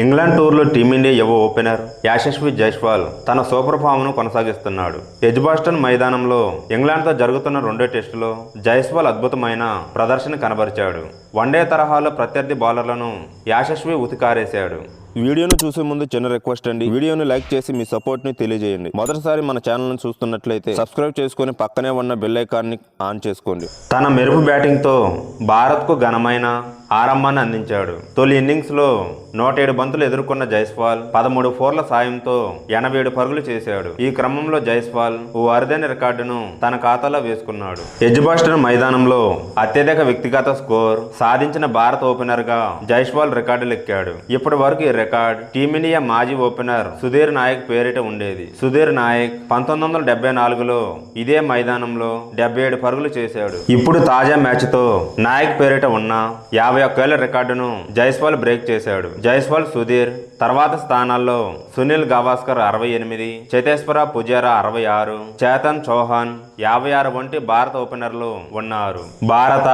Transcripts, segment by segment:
England టూర్లో team India యువ opener యాశస్వి Jaiswal తన సూపర్ ఫామ్ను కొనసాగిస్తున్నాడు. ఎజ్బాస్టన్ మైదానంలో ఇంగ్లాండ్తో జరుగుతున్న రెండో టెస్టులో జైస్వాల్ అద్భుతమైన ప్రదర్శన కనబరిచాడు. వన్డే తరహాలో ప్రత్యర్థి బౌలర్లను యాశస్వి ఉతికారేశాడు. వీడియోను చూసే ముందు చిన్న రిక్వెస్ట్ అండి. వీడియోను లైక్ చేసి మీ సపోర్ట్ని తెలియజేయండి. మొదటిసారి మన ఛానల్ చూస్తున్నట్లయితే సబ్స్క్రైబ్ చేసుకుని పక్కనే ఉన్న బెల్ ఐకాన్ని ఆన్ చేసుకోండి. తన మెరుపు బ్యాటింగ్తో భారత్కు ఘనమైన ఆరంభాన్ని అందించాడు. తొలి ఇన్నింగ్స్లో నూట ఏడు బంతులు ఎదుర్కొన్న జైస్వాల్ పదమూడు ఫోర్ల సాయంతో ఎనభై ఏడు పరుగులు చేశాడు. ఈ క్రమంలో జైస్వాల్ ఓ అరుదైన రికార్డును తన ఖాతాలో వేసుకున్నాడు. ఎజ్బాస్టర్ మైదానంలో అత్యధిక వ్యక్తిగత స్కోర్ సాధించిన భారత ఓపెనర్గా జైస్వాల్ రికార్డులు ఎక్కాడు ఇప్పటి వరకు ఈ రికార్డ్. టీమిండియా మాజీ ఓపెనర్ సుధీర్ నాయక్ పేరిట ఉండేది. సుధీర్ నాయక్ పంతొమ్మిది వందల డెబ్బై నాలుగులో ఇదే మైదానంలో డెబ్బై ఏడు పరుగులు చేశాడు. ఇప్పుడు తాజా మ్యాచ్తో నాయక్ పేరిట ఉన్న యాభై ఒక్కేళ్ళ రికార్డును జైస్వాల్ బ్రేక్ చేశాడు. జైస్వాల్ సుధీర్ తర్వాత స్థానాల్లో సునీల్ గవాస్కర్ అరవై ఎనిమిది చేతేశ్వర పుజారా అరవై ఆరు చేతన్ చౌహాన్ యాభై ఆరు వంటి భారత ఓపెనర్లు ఉన్నారు. భారత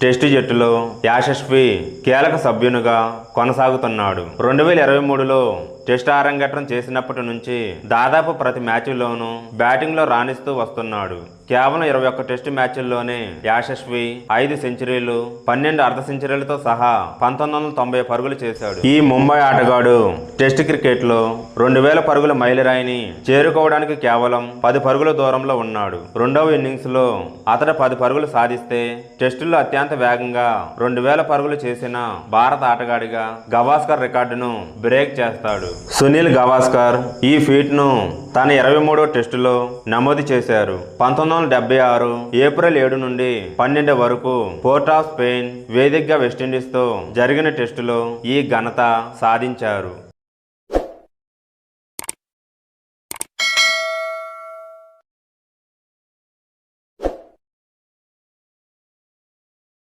టెస్టు జట్టులో యాశస్వి కీలక సభ్యునిగా కొనసాగుతున్నాడు. రెండు వేల ఇరవై మూడులో టెస్ట్ ఆరంగేట్రం చేసినప్పటి నుంచి దాదాపు ప్రతి మ్యాచ్లోనూ బ్యాటింగ్లో రాణిస్తూ వస్తున్నాడు. కేవలం ఇరవై ఒక్క టెస్టు మ్యాచ్ల్లోనే యాశస్వి ఐదు సెంచరీలు పన్నెండు అర్ధ సెంచరీలతో సహా పంతొమ్మిది వందల తొంభై పరుగులు చేశాడు. ఈ ముంబై ఆటగాడు టెస్ట్ క్రికెట్లో రెండు వేల పరుగుల మైలురాయిని చేరుకోవడానికి కేవలం పది పరుగుల దూరంలో ఉన్నాడు. రెండవ ఇన్నింగ్స్లో అతడు పది పరుగులు సాధిస్తే టెస్టుల్లో అత్యంత అత్యంత వేగంగా రెండు వేల పరుగులు చేసిన భారత ఆటగాడిగా గవాస్కర్ రికార్డును బ్రేక్ చేస్తాడు. సునీల్ గవాస్కర్ ఈ ఫీట్ను తన ఇరవై మూడో టెస్టులో నమోదు చేశారు. పంతొమ్మిది వందల డెబ్బై ఆరు ఏప్రిల్ ఏడు నుండి పన్నెండు వరకు పోర్ట్ ఆఫ్ స్పెయిన్ వేదికగా వెస్టిండీస్తో జరిగిన టెస్టులో ఈ ఘనత సాధించారు.